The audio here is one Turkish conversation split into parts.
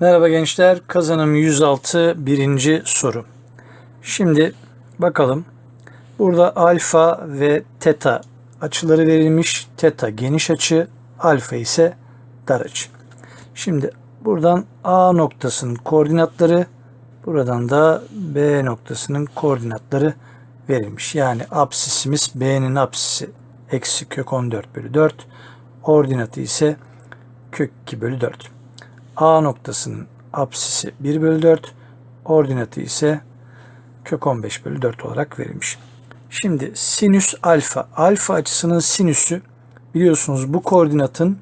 Merhaba gençler. Kazanım 106 birinci soru. Şimdi bakalım. Burada alfa ve teta açıları verilmiş. Teta geniş açı, alfa ise dar açı. Şimdi buradan A noktasının koordinatları, buradan da B noktasının koordinatları verilmiş. Yani absisimiz B'nin absisi eksi kök 14 bölü 4. Ordinatı ise kök 2 bölü 4. A noktasının apsisi 1 bölü 4, ordinatı ise kök 15 bölü 4 olarak verilmiş. Şimdi sinüs alfa, alfa açısının sinüsü biliyorsunuz bu koordinatın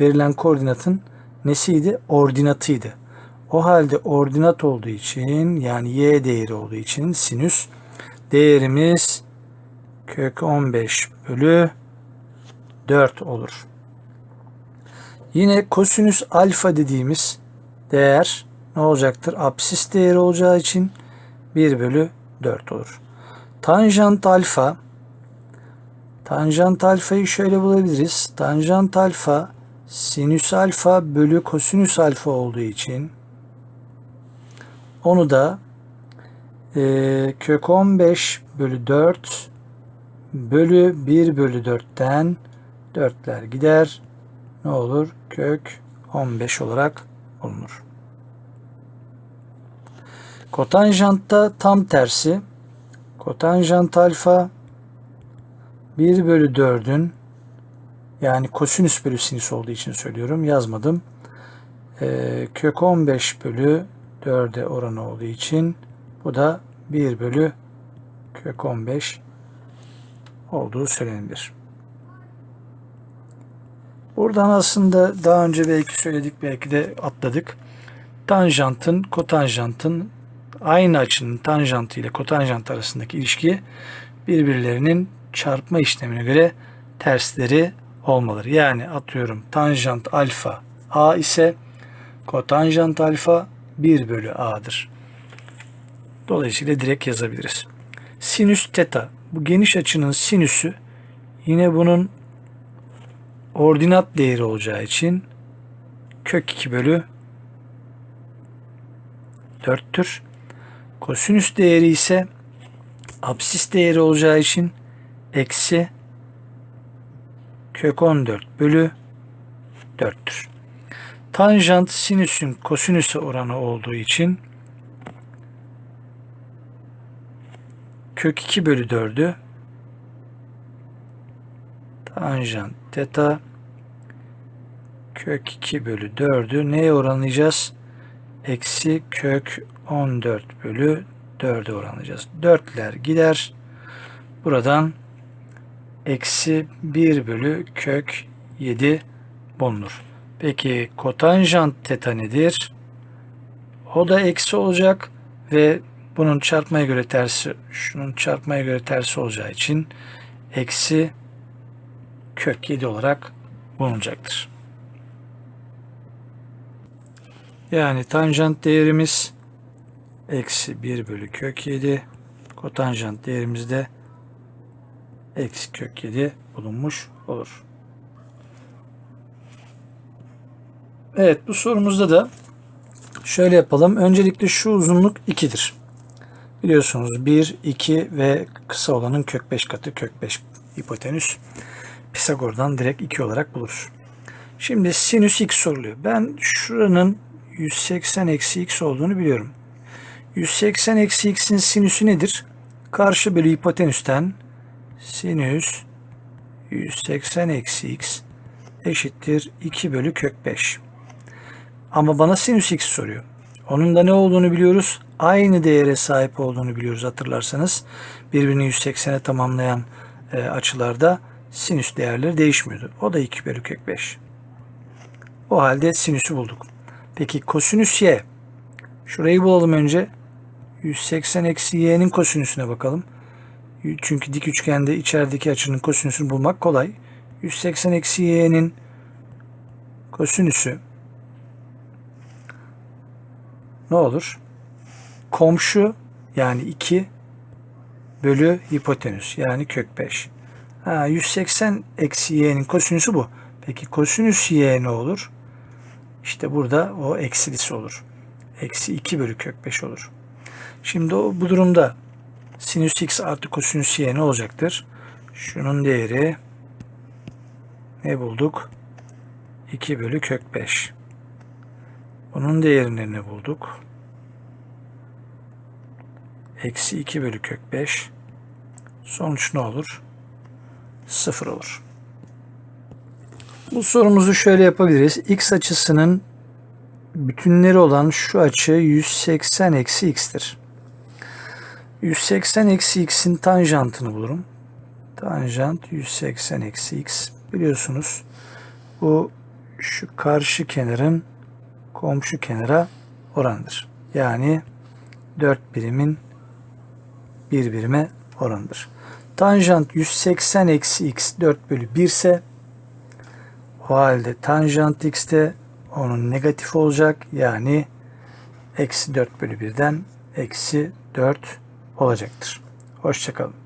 verilen koordinatın nesiydi? Ordinatıydı. O halde ordinat olduğu için yani y değeri olduğu için sinüs değerimiz kök 15 bölü 4 olur. Yine kosinüs alfa dediğimiz değer ne olacaktır? Apsis değeri olacağı için 1 bölü 4 olur. Tanjant alfa tanjant alfayı şöyle bulabiliriz. Tanjant alfa sinüs alfa bölü kosinüs alfa olduğu için onu da e, kök 15 bölü 4 bölü 1 bölü 4'ten 4'ler gider ne olur? Kök 15 olarak bulunur. Kotanjantta tam tersi. Kotanjant alfa 1 bölü 4'ün yani kosinüs bölü sinüs olduğu için söylüyorum. Yazmadım. Ee, kök 15 bölü 4'e oranı olduğu için bu da 1 bölü kök 15 olduğu söylenir. Buradan aslında daha önce belki söyledik belki de atladık. Tanjantın, kotanjantın aynı açının tanjantı ile kotanjant arasındaki ilişki birbirlerinin çarpma işlemine göre tersleri olmaları. Yani atıyorum tanjant alfa a ise kotanjant alfa 1 bölü a'dır. Dolayısıyla direkt yazabiliriz. Sinüs teta bu geniş açının sinüsü yine bunun ordinat değeri olacağı için kök 2 bölü 4'tür. Kosinüs değeri ise absis değeri olacağı için eksi kök 14 bölü 4'tür. Tanjant sinüsün kosinüse oranı olduğu için kök 2 bölü 4'ü tanjant teta kök 2 bölü 4'ü neye oranlayacağız? Eksi kök 14 bölü 4'e oranlayacağız. 4'ler gider. Buradan eksi 1 bölü kök 7 bulunur. Peki kotanjant teta nedir? O da eksi olacak ve bunun çarpmaya göre tersi, şunun çarpmaya göre tersi olacağı için eksi kök 7 olarak bulunacaktır. Yani tanjant değerimiz eksi 1 bölü kök 7 kotanjant değerimiz de eksi kök 7 bulunmuş olur. Evet bu sorumuzda da şöyle yapalım. Öncelikle şu uzunluk 2'dir. Biliyorsunuz 1, 2 ve kısa olanın kök 5 katı kök 5 hipotenüs. Pisagor'dan direkt 2 olarak buluruz. Şimdi sinüs x soruluyor. Ben şuranın 180 eksi x olduğunu biliyorum. 180 eksi x'in sinüsü nedir? Karşı bölü hipotenüsten sinüs 180 eksi x eşittir 2 bölü kök 5. Ama bana sinüs x soruyor. Onun da ne olduğunu biliyoruz. Aynı değere sahip olduğunu biliyoruz hatırlarsanız. Birbirini 180'e tamamlayan e, açılarda sinüs değerleri değişmiyordu. O da 2 bölü kök 5. O halde sinüsü bulduk. Peki kosinüs y. Şurayı bulalım önce. 180 eksi y'nin kosinüsüne bakalım. Çünkü dik üçgende içerideki açının kosinüsünü bulmak kolay. 180 eksi y'nin kosinüsü ne olur? Komşu yani 2 bölü hipotenüs yani kök 5. Ha, 180 eksi y'nin kosinüsü bu. Peki kosinüs y ne olur? işte burada o eksilisi olur. Eksi 2 bölü kök 5 olur. Şimdi o, bu durumda sinüs x artı kosinüs y ne olacaktır? Şunun değeri ne bulduk? 2 bölü kök 5. Bunun değerini ne bulduk? Eksi 2 bölü kök 5. Sonuç ne olur? 0 olur. Bu sorumuzu şöyle yapabiliriz. X açısının bütünleri olan şu açı 180 eksi x'tir. 180 eksi x'in tanjantını bulurum. Tanjant 180 eksi x. Biliyorsunuz bu şu karşı kenarın komşu kenara oranıdır. Yani 4 birimin 1 birime oranıdır. Tanjant 180 eksi x 4 bölü 1 ise o halde tanjant x de onun negatif olacak. Yani eksi 4 bölü 1'den eksi 4 olacaktır. Hoşçakalın.